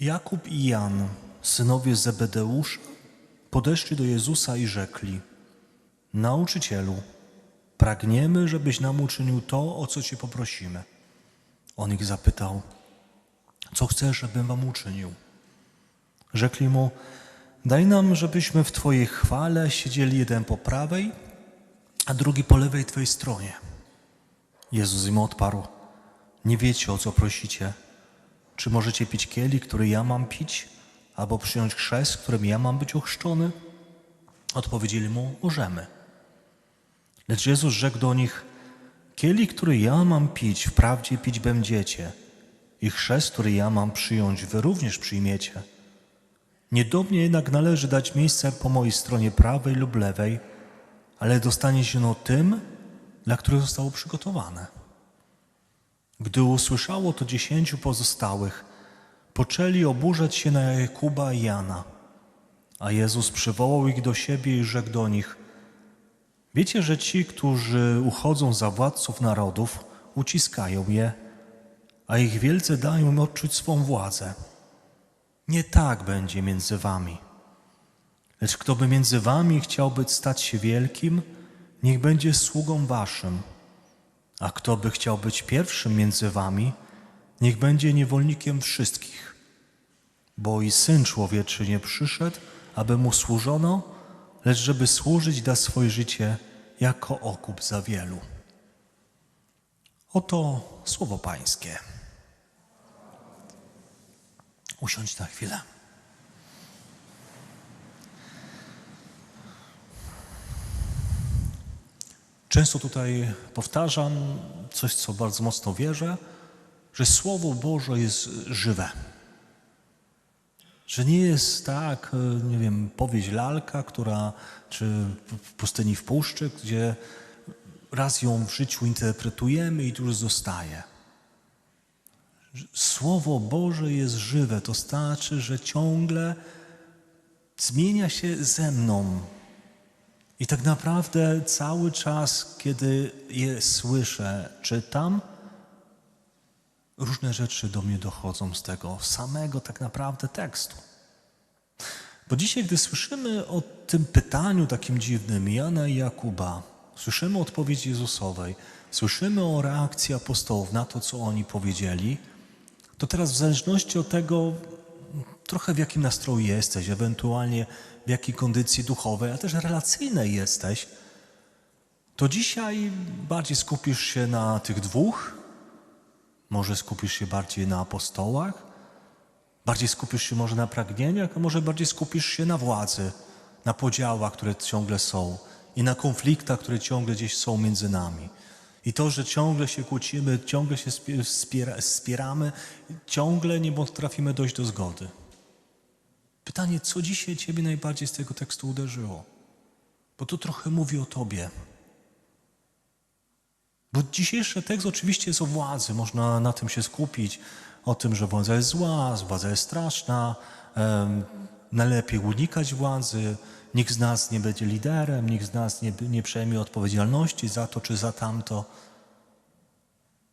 Jakub i Jan, synowie Zebedeusza, podeszli do Jezusa i rzekli: Nauczycielu, pragniemy, żebyś nam uczynił to, o co cię poprosimy. On ich zapytał: Co chcesz, żebym wam uczynił? Rzekli mu: Daj nam, żebyśmy w Twojej chwale siedzieli jeden po prawej, a drugi po lewej Twojej stronie. Jezus im odparł: Nie wiecie, o co prosicie. Czy możecie pić kieli, który ja mam pić, albo przyjąć chrzest, którym ja mam być ochrzczony? Odpowiedzieli mu: Możemy. Lecz Jezus rzekł do nich: Kieli, który ja mam pić, wprawdzie pić będziecie, i chrzest, który ja mam przyjąć, wy również przyjmiecie. Nie do mnie jednak należy dać miejsce po mojej stronie prawej lub lewej, ale dostanie się no tym, dla których zostało przygotowane. Gdy usłyszało to dziesięciu pozostałych, poczęli oburzać się na Jakuba i Jana. A Jezus przywołał ich do siebie i rzekł do nich: Wiecie, że ci, którzy uchodzą za władców narodów, uciskają je, a ich wielce dają im odczuć swą władzę. Nie tak będzie między wami. Lecz kto by między wami chciał być stać się wielkim, niech będzie sługą waszym. A kto by chciał być pierwszym między wami, niech będzie niewolnikiem wszystkich. Bo i Syn Człowieczy nie przyszedł, aby mu służono, lecz żeby służyć da swoje życie jako okup za wielu. Oto słowo Pańskie. Usiądź na chwilę. Często tutaj powtarzam coś, co bardzo mocno wierzę, że Słowo Boże jest żywe. Że nie jest tak, nie wiem, powieść lalka, która, czy w pustyni w puszczy, gdzie raz ją w życiu interpretujemy i tu już zostaje. Słowo Boże jest żywe, to znaczy, że ciągle zmienia się ze mną. I tak naprawdę cały czas, kiedy je słyszę, czytam, różne rzeczy do mnie dochodzą z tego samego tak naprawdę tekstu. Bo dzisiaj, gdy słyszymy o tym pytaniu takim dziwnym Jana i Jakuba, słyszymy odpowiedź Jezusowej, słyszymy o reakcji apostołów na to, co oni powiedzieli, to teraz w zależności od tego, trochę w jakim nastroju jesteś, ewentualnie w jakiej kondycji duchowej, a też relacyjnej jesteś, to dzisiaj bardziej skupisz się na tych dwóch, może skupisz się bardziej na apostołach, bardziej skupisz się może na pragnieniach, a może bardziej skupisz się na władzy, na podziałach, które ciągle są i na konfliktach, które ciągle gdzieś są między nami. I to, że ciągle się kłócimy, ciągle się spiera, spieramy, ciągle nie potrafimy dojść do zgody. Pytanie, co dzisiaj Ciebie najbardziej z tego tekstu uderzyło? Bo to trochę mówi o Tobie. Bo dzisiejszy tekst oczywiście jest o władzy, można na tym się skupić, o tym, że władza jest zła, władza jest straszna, um, najlepiej unikać władzy, nikt z nas nie będzie liderem, nikt z nas nie, nie przejmie odpowiedzialności za to czy za tamto.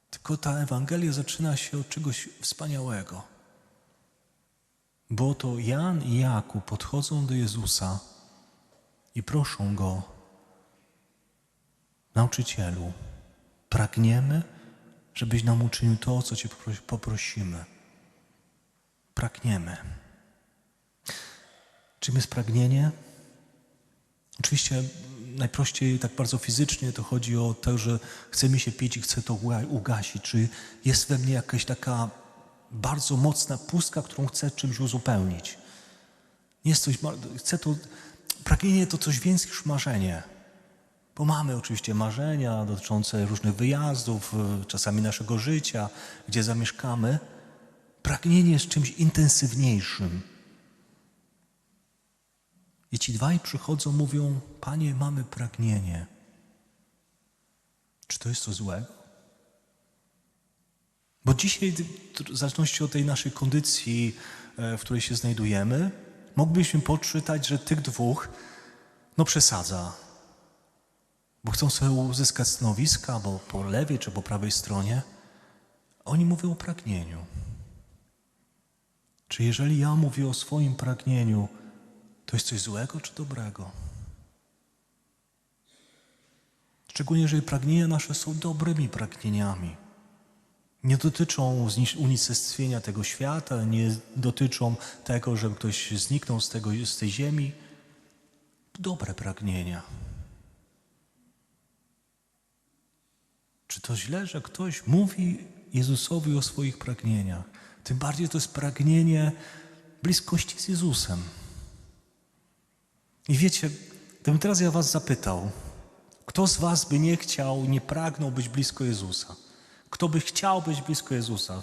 Tylko ta Ewangelia zaczyna się od czegoś wspaniałego. Bo to Jan i Jakub podchodzą do Jezusa i proszą Go, nauczycielu, pragniemy, żebyś nam uczynił to, co Cię poprosimy. Pragniemy. Czym jest pragnienie? Oczywiście najprościej, tak bardzo fizycznie, to chodzi o to, że chce mi się pić i chcę to ugasić. Czy jest we mnie jakaś taka bardzo mocna pustka, którą chcę czymś uzupełnić? Jest coś, chcę to, pragnienie to coś więcej niż marzenie. Bo mamy oczywiście marzenia dotyczące różnych wyjazdów, y, czasami naszego życia, gdzie zamieszkamy. Pragnienie jest czymś intensywniejszym. I ci dwaj przychodzą, mówią: Panie, mamy pragnienie. Czy to jest coś złego? Bo dzisiaj, w zależności od tej naszej kondycji, e, w której się znajdujemy, moglibyśmy poczytać, że tych dwóch no przesadza. Bo chcą sobie uzyskać stanowiska, bo po lewej czy po prawej stronie. Oni mówią o pragnieniu. Czy jeżeli ja mówię o swoim pragnieniu, to jest coś złego czy dobrego? Szczególnie jeżeli pragnienia nasze są dobrymi pragnieniami. Nie dotyczą unicestwienia tego świata, nie dotyczą tego, żeby ktoś zniknął z, tego, z tej ziemi. Dobre pragnienia. Czy to źle, że ktoś mówi Jezusowi o swoich pragnieniach? Tym bardziej to jest pragnienie bliskości z Jezusem. I wiecie, gdybym teraz ja was zapytał, kto z was by nie chciał, nie pragnął być blisko Jezusa? Kto by chciał być blisko Jezusa?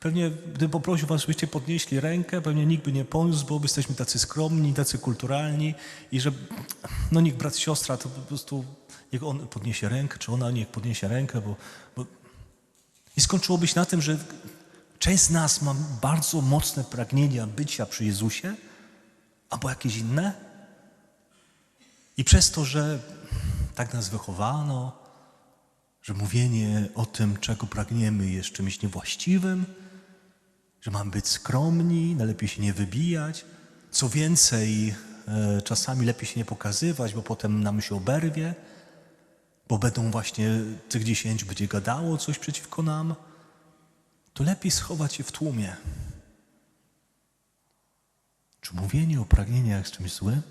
Pewnie, gdybym poprosił was, żebyście podnieśli rękę, pewnie nikt by nie poniósł, bo jesteśmy tacy skromni, tacy kulturalni i że, no niech brat, siostra, to po prostu, niech on podniesie rękę, czy ona niech podniesie rękę, bo, bo... I skończyłoby się na tym, że część z nas ma bardzo mocne pragnienia bycia przy Jezusie, albo jakieś inne. I przez to, że tak nas wychowano, że mówienie o tym, czego pragniemy, jest czymś niewłaściwym, że mamy być skromni, najlepiej się nie wybijać. Co więcej, e, czasami lepiej się nie pokazywać, bo potem nam się oberwie, bo będą właśnie tych dziesięciu będzie gadało coś przeciwko nam. To lepiej schować się w tłumie. Czy mówienie o pragnieniach jest czymś złym?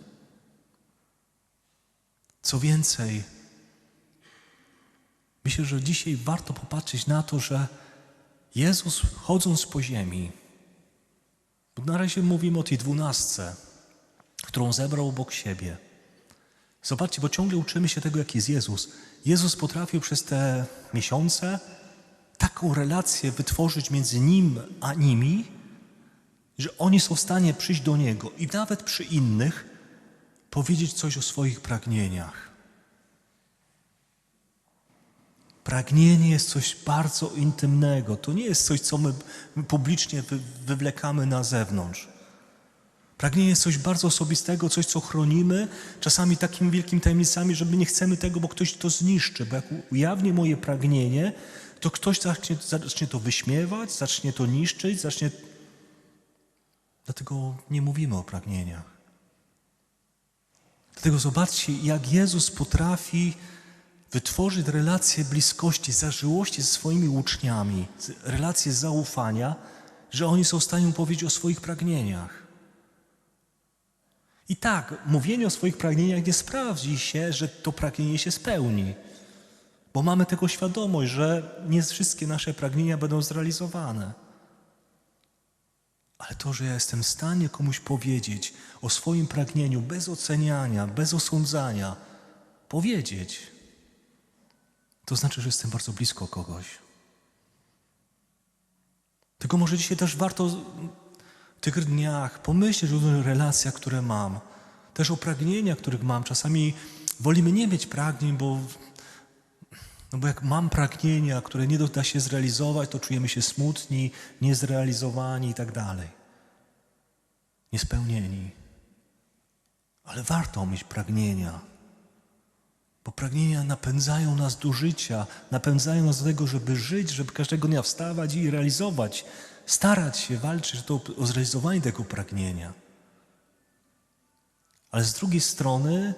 Co więcej, myślę, że dzisiaj warto popatrzeć na to, że Jezus chodząc po ziemi, bo na razie mówimy o tej dwunastce, którą zebrał obok siebie. Zobaczcie, bo ciągle uczymy się tego, jaki jest Jezus. Jezus potrafił przez te miesiące taką relację wytworzyć między Nim a nimi, że oni są w stanie przyjść do Niego i nawet przy innych powiedzieć coś o swoich pragnieniach. Pragnienie jest coś bardzo intymnego. To nie jest coś, co my publicznie wy, wywlekamy na zewnątrz. Pragnienie jest coś bardzo osobistego, coś, co chronimy, czasami takimi wielkimi tajemnicami, że my nie chcemy tego, bo ktoś to zniszczy. Bo jak ujawnię moje pragnienie, to ktoś zacznie, zacznie to wyśmiewać, zacznie to niszczyć, zacznie. Dlatego nie mówimy o pragnieniach. Dlatego zobaczcie, jak Jezus potrafi wytworzyć relacje bliskości, zażyłości ze swoimi uczniami, relacje zaufania, że oni są w stanie powiedzieć o swoich pragnieniach. I tak, mówienie o swoich pragnieniach nie sprawdzi się, że to pragnienie się spełni, bo mamy tego świadomość, że nie wszystkie nasze pragnienia będą zrealizowane. Ale to, że ja jestem w stanie komuś powiedzieć o swoim pragnieniu bez oceniania, bez osądzania, powiedzieć, to znaczy, że jestem bardzo blisko kogoś. Tylko może dzisiaj też warto w tych dniach pomyśleć o relacjach, które mam, też o pragnieniach, których mam. Czasami wolimy nie mieć pragnień, bo, no bo jak mam pragnienia, które nie da się zrealizować, to czujemy się smutni, niezrealizowani i tak dalej. Niespełnieni. Ale warto mieć pragnienia. Bo pragnienia napędzają nas do życia, napędzają nas do tego, żeby żyć, żeby każdego dnia wstawać i realizować, starać się walczyć to o zrealizowanie tego pragnienia. Ale z drugiej strony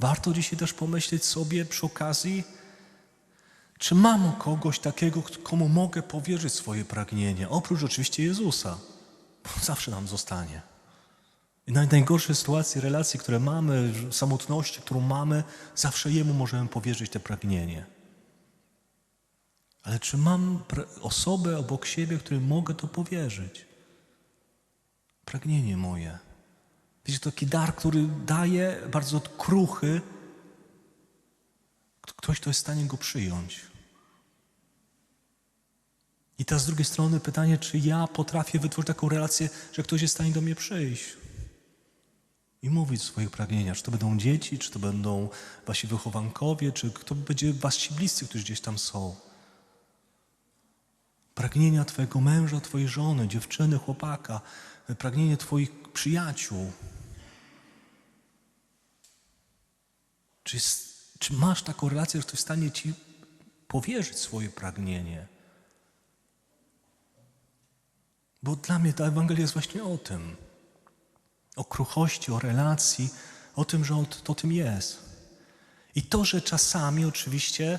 warto dzisiaj też pomyśleć sobie przy okazji, czy mam kogoś takiego, komu mogę powierzyć swoje pragnienia, oprócz oczywiście Jezusa, bo zawsze nam zostanie. I na najgorsze sytuacje, relacje, które mamy, samotności, którą mamy, zawsze Jemu możemy powierzyć te pragnienie. Ale czy mam osobę obok siebie, której mogę to powierzyć? Pragnienie moje. Wiecie, to taki dar, który daje bardzo kruchy. Ktoś, kto jest w stanie go przyjąć. I teraz z drugiej strony pytanie, czy ja potrafię wytworzyć taką relację, że ktoś jest w stanie do mnie przyjść i mówić o swoich pragnieniach. Czy to będą dzieci, czy to będą wasi wychowankowie, czy kto będzie wasi bliscy, którzy gdzieś tam są. Pragnienia Twojego męża, Twojej żony, dziewczyny, chłopaka, pragnienie Twoich przyjaciół. Czy, czy masz taką relację, że ktoś w stanie Ci powierzyć swoje pragnienie? Bo dla mnie ta Ewangelia jest właśnie o tym. O kruchości, o relacji, o tym, że on to tym jest. I to, że czasami oczywiście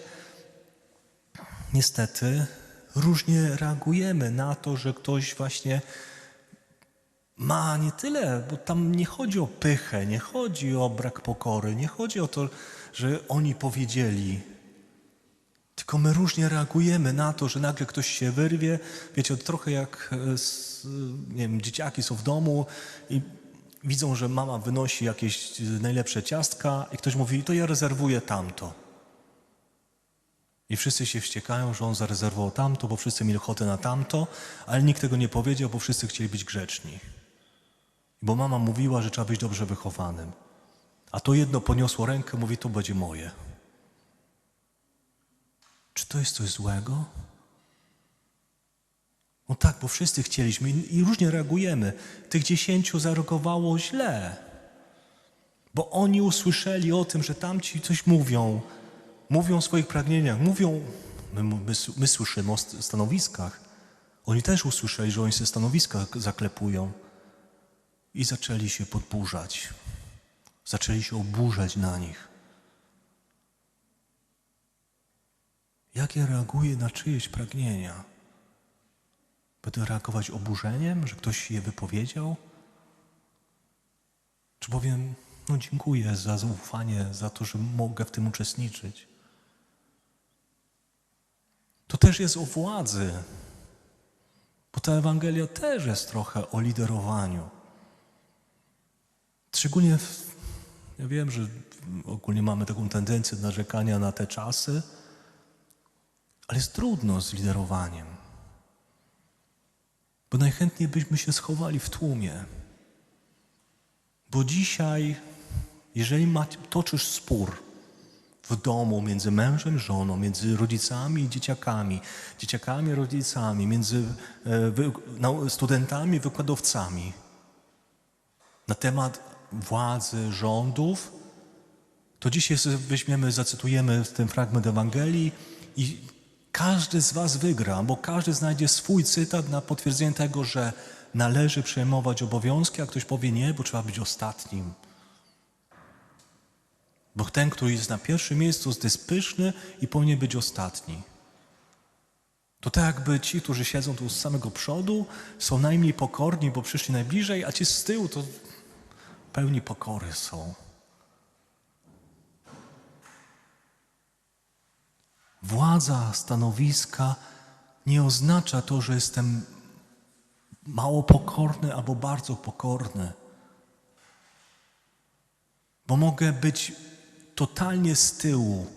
niestety różnie reagujemy na to, że ktoś właśnie ma nie tyle, bo tam nie chodzi o pychę, nie chodzi o brak pokory, nie chodzi o to, że oni powiedzieli. Tylko my różnie reagujemy na to, że nagle ktoś się wyrwie. Wiecie, trochę jak e, nie wiem, dzieciaki są w domu i widzą, że mama wynosi jakieś najlepsze ciastka i ktoś mówi, to ja rezerwuję tamto. I wszyscy się wściekają, że on zarezerwował tamto, bo wszyscy mieli ochotę na tamto, ale nikt tego nie powiedział, bo wszyscy chcieli być grzeczni. Bo mama mówiła, że trzeba być dobrze wychowanym. A to jedno podniosło rękę, mówi, to będzie moje. Czy to jest coś złego? No tak, bo wszyscy chcieliśmy i różnie reagujemy. Tych dziesięciu zareagowało źle, bo oni usłyszeli o tym, że tamci coś mówią, mówią o swoich pragnieniach, mówią, my, my, my słyszymy o st- stanowiskach. Oni też usłyszeli, że oni się stanowiska zaklepują i zaczęli się podburzać. Zaczęli się oburzać na nich. Jak ja reaguję na czyjeś pragnienia? Będę reagować oburzeniem, że ktoś je wypowiedział? Czy powiem, no dziękuję za zaufanie, za to, że mogę w tym uczestniczyć? To też jest o władzy, bo ta Ewangelia też jest trochę o liderowaniu. Szczególnie, w, ja wiem, że ogólnie mamy taką tendencję do narzekania na te czasy, ale jest trudno z liderowaniem. Bo najchętniej byśmy się schowali w tłumie. Bo dzisiaj, jeżeli toczysz spór w domu między mężem, żoną, między rodzicami i dzieciakami, dzieciakami, rodzicami, między e, nau- studentami, wykładowcami na temat władzy, rządów, to dzisiaj weźmiemy, zacytujemy ten fragment Ewangelii i każdy z was wygra, bo każdy znajdzie swój cytat na potwierdzenie tego, że należy przejmować obowiązki, a ktoś powie nie, bo trzeba być ostatnim. Bo ten, który jest na pierwszym miejscu, jest pyszny i powinien być ostatni. To tak jakby ci, którzy siedzą tu z samego przodu, są najmniej pokorni, bo przyszli najbliżej, a ci z tyłu to pełni pokory są. Władza, stanowiska nie oznacza to, że jestem mało pokorny albo bardzo pokorny. Bo mogę być totalnie z tyłu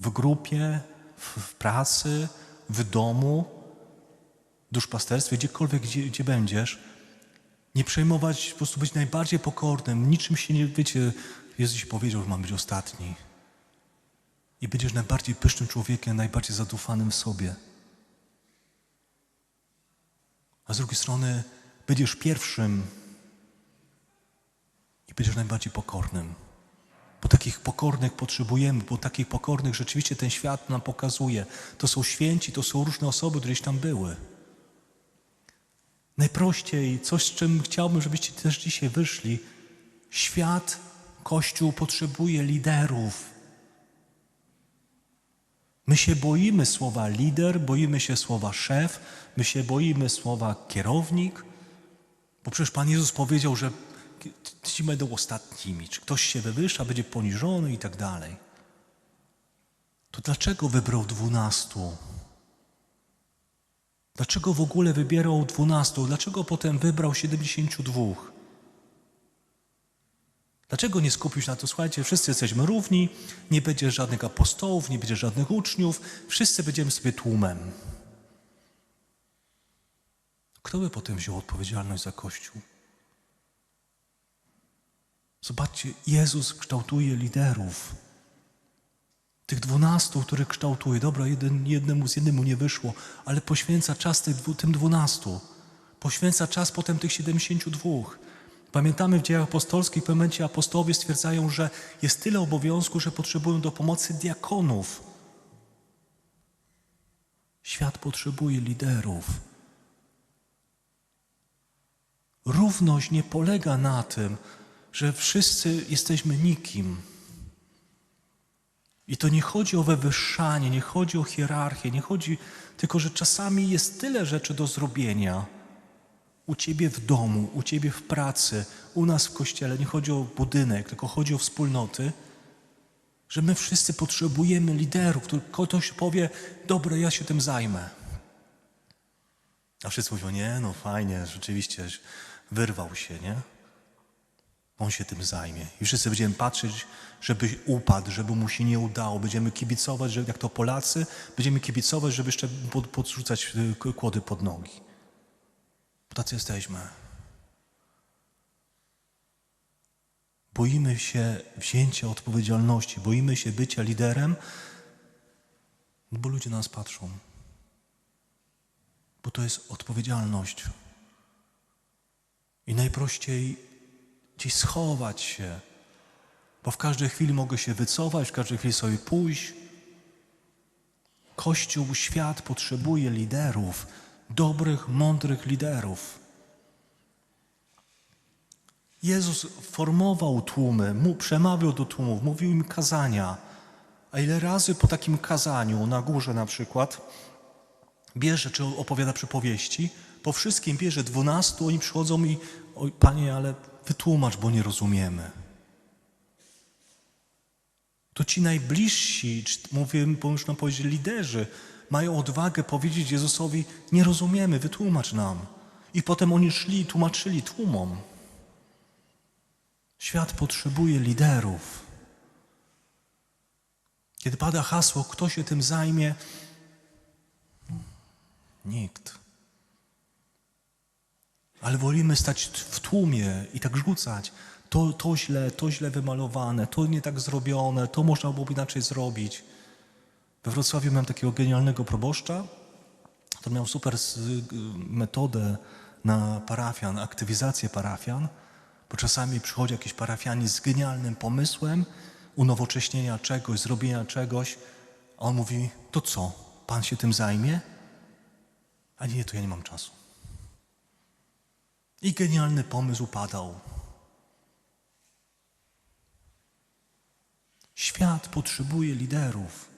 w grupie, w, pracy, w domu, w duszpasterstwie, gdziekolwiek, gdzie, gdzie będziesz. Nie przejmować, po prostu być najbardziej pokornym, niczym się nie, wiecie, Jezus powiedział, że mam być ostatni. I będziesz najbardziej pysznym człowiekiem, najbardziej zadufanym w sobie. A z drugiej strony będziesz pierwszym i będziesz najbardziej pokornym. Bo takich pokornych potrzebujemy, bo takich pokornych rzeczywiście ten świat nam pokazuje. To są święci, to są różne osoby, któreś tam były. Najprościej, coś z czym chciałbym, żebyście też dzisiaj wyszli. Świat, Kościół potrzebuje liderów. My się boimy słowa lider, boimy się słowa szef, my się boimy słowa kierownik, bo przecież Pan Jezus powiedział, że ci będą ostatnimi. Czy ktoś się wywyższa, będzie poniżony i tak dalej. To dlaczego wybrał dwunastu? Dlaczego w ogóle wybierał dwunastu? Dlaczego potem wybrał siedemdziesięciu dwóch? Dlaczego nie skupił się na to? Słuchajcie, wszyscy jesteśmy równi, nie będzie żadnych apostołów, nie będzie żadnych uczniów, wszyscy będziemy sobie tłumem. Kto by potem wziął odpowiedzialność za Kościół? Zobaczcie, Jezus kształtuje liderów. Tych dwunastu, których kształtuje. Dobra, jeden, jednemu z jednemu nie wyszło, ale poświęca czas tych, tym dwunastu. Poświęca czas potem tych siedemdziesięciu dwóch. Pamiętamy w dziejach apostolskich, w momencie apostołowie stwierdzają, że jest tyle obowiązków, że potrzebują do pomocy diakonów. Świat potrzebuje liderów. Równość nie polega na tym, że wszyscy jesteśmy nikim. I to nie chodzi o wywyższanie, nie chodzi o hierarchię, nie chodzi tylko, że czasami jest tyle rzeczy do zrobienia. U ciebie w domu, u ciebie w pracy, u nas w kościele. Nie chodzi o budynek, tylko chodzi o wspólnoty, że my wszyscy potrzebujemy liderów, który ktoś powie, dobra, ja się tym zajmę. A wszyscy mówią, nie, no fajnie, rzeczywiście wyrwał się, nie? On się tym zajmie. I wszyscy będziemy patrzeć, żeby upadł, żeby mu się nie udało. Będziemy kibicować, że jak to Polacy, będziemy kibicować, żeby jeszcze pod, podrzucać y, kłody pod nogi. Tacy jesteśmy. Boimy się wzięcia odpowiedzialności, boimy się bycia liderem, bo ludzie na nas patrzą. Bo to jest odpowiedzialność. I najprościej gdzieś schować się, bo w każdej chwili mogę się wycofać, w każdej chwili sobie pójść. Kościół, świat potrzebuje liderów, dobrych, mądrych liderów. Jezus formował tłumy, mu przemawiał do tłumów, mówił im kazania. A ile razy po takim kazaniu, na górze na przykład, bierze czy opowiada przypowieści, po wszystkim bierze dwunastu, oni przychodzą i oj, panie, ale wytłumacz, bo nie rozumiemy. To ci najbliżsi, czy mówię, można powiedzieć, liderzy, mają odwagę powiedzieć Jezusowi, nie rozumiemy, wytłumacz nam. I potem oni szli i tłumaczyli tłumom. Świat potrzebuje liderów. Kiedy pada hasło, kto się tym zajmie? Nikt. Ale wolimy stać w tłumie i tak rzucać. To, to źle, to źle wymalowane, to nie tak zrobione, to można byłoby inaczej zrobić. We Wrocławiu miałem takiego genialnego proboszcza, to miał super metodę na parafian, aktywizację parafian, bo czasami przychodzi jakiś parafianin z genialnym pomysłem unowocześnienia czegoś, zrobienia czegoś, a on mówi, to co, pan się tym zajmie? A nie, to ja nie mam czasu. I genialny pomysł upadał. Świat potrzebuje liderów.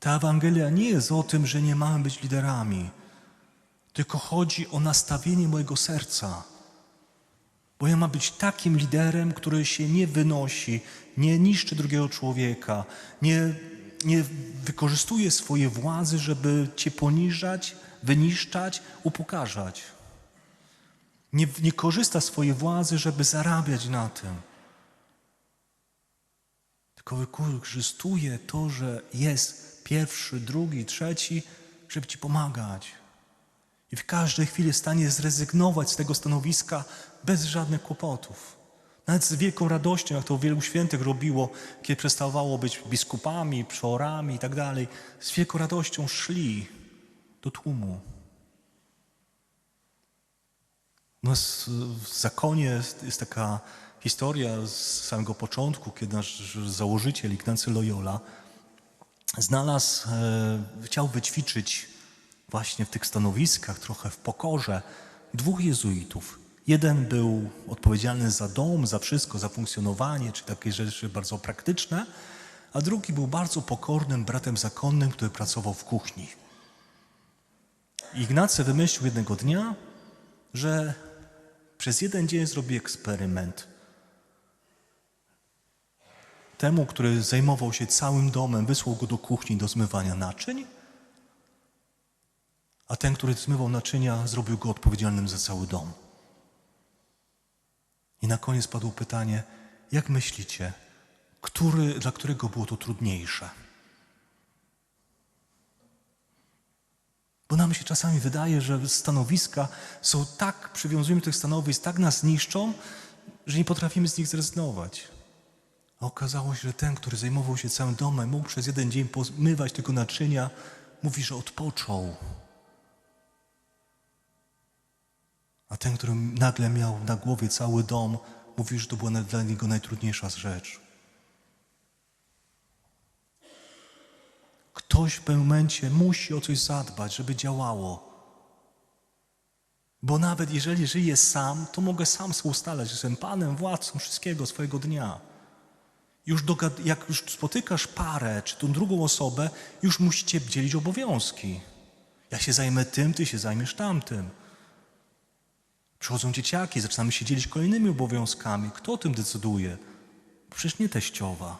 Ta Ewangelia nie jest o tym, że nie mamy być liderami, tylko chodzi o nastawienie mojego serca. Bo ja mam być takim liderem, który się nie wynosi, nie niszczy drugiego człowieka, nie, nie wykorzystuje swojej władzy, żeby cię poniżać, wyniszczać, upokarzać. Nie, nie korzysta swojej władzy, żeby zarabiać na tym. Tylko wykorzystuje to, że jest pierwszy, drugi, trzeci, żeby ci pomagać. I w każdej chwili w stanie zrezygnować z tego stanowiska bez żadnych kłopotów. Nawet z wielką radością, jak to wielu świętych robiło, kiedy przestawało być biskupami, przeorami i tak dalej. Z wielką radością szli do tłumu. No, w zakonie jest taka historia z samego początku, kiedy nasz założyciel Ignacy Loyola znalazł, e, chciał wyćwiczyć właśnie w tych stanowiskach, trochę w pokorze, dwóch jezuitów. Jeden był odpowiedzialny za dom, za wszystko, za funkcjonowanie, czy takie rzeczy bardzo praktyczne, a drugi był bardzo pokornym bratem zakonnym, który pracował w kuchni. Ignacy wymyślił jednego dnia, że przez jeden dzień zrobi eksperyment. Temu, który zajmował się całym domem, wysłał go do kuchni do zmywania naczyń, a ten, który zmywał naczynia, zrobił go odpowiedzialnym za cały dom. I na koniec padło pytanie, jak myślicie, który, dla którego było to trudniejsze? Bo nam się czasami wydaje, że stanowiska są tak, przywiązujemy tych stanowisk, tak nas niszczą, że nie potrafimy z nich zrezygnować. Okazało się, że ten, który zajmował się całym domem, mógł przez jeden dzień pozmywać tego naczynia, mówi, że odpoczął. A ten, który nagle miał na głowie cały dom, mówi, że to była dla niego najtrudniejsza rzecz. Ktoś w pewnym momencie musi o coś zadbać, żeby działało. Bo nawet jeżeli żyję sam, to mogę sam sobie ustalać, że jestem panem, władcą wszystkiego swojego dnia. Już dogad- jak już spotykasz parę, czy tą drugą osobę, już musicie dzielić obowiązki. Ja się zajmę tym, ty się zajmiesz tamtym. Przychodzą dzieciaki, zaczynamy się dzielić kolejnymi obowiązkami. Kto o tym decyduje? Przecież nie teściowa.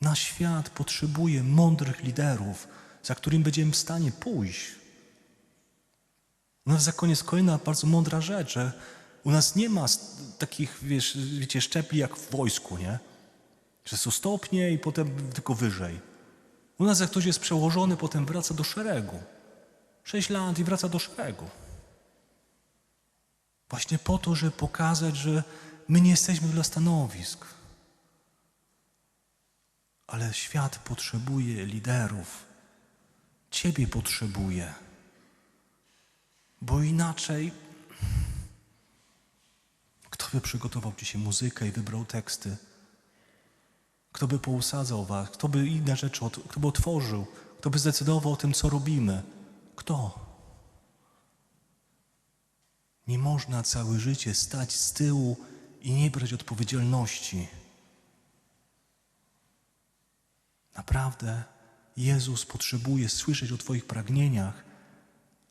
Nasz świat potrzebuje mądrych liderów, za którym będziemy w stanie pójść. Nas w zakonie kolejna bardzo mądra rzecz, że u nas nie ma takich, wiesz, wiecie, szczepli jak w wojsku, nie? Że są stopnie i potem tylko wyżej. U nas jak ktoś jest przełożony, potem wraca do szeregu. Sześć lat i wraca do szeregu. Właśnie po to, żeby pokazać, że my nie jesteśmy dla stanowisk. Ale świat potrzebuje liderów. Ciebie potrzebuje. Bo inaczej. Kto by przygotował się muzykę i wybrał teksty? Kto by pousadzał was? Kto by inne rzeczy, kto by otworzył? Kto by zdecydował o tym, co robimy? Kto? Nie można całe życie stać z tyłu i nie brać odpowiedzialności. Naprawdę Jezus potrzebuje słyszeć o Twoich pragnieniach,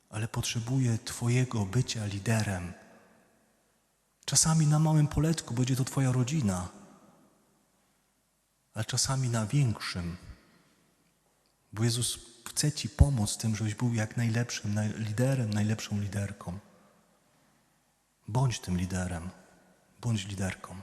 ale potrzebuje Twojego bycia liderem. Czasami na małym poletku będzie to Twoja rodzina, ale czasami na większym. Bo Jezus chce Ci pomóc tym, żebyś był jak najlepszym naj- liderem, najlepszą liderką. Bądź tym liderem, bądź liderką.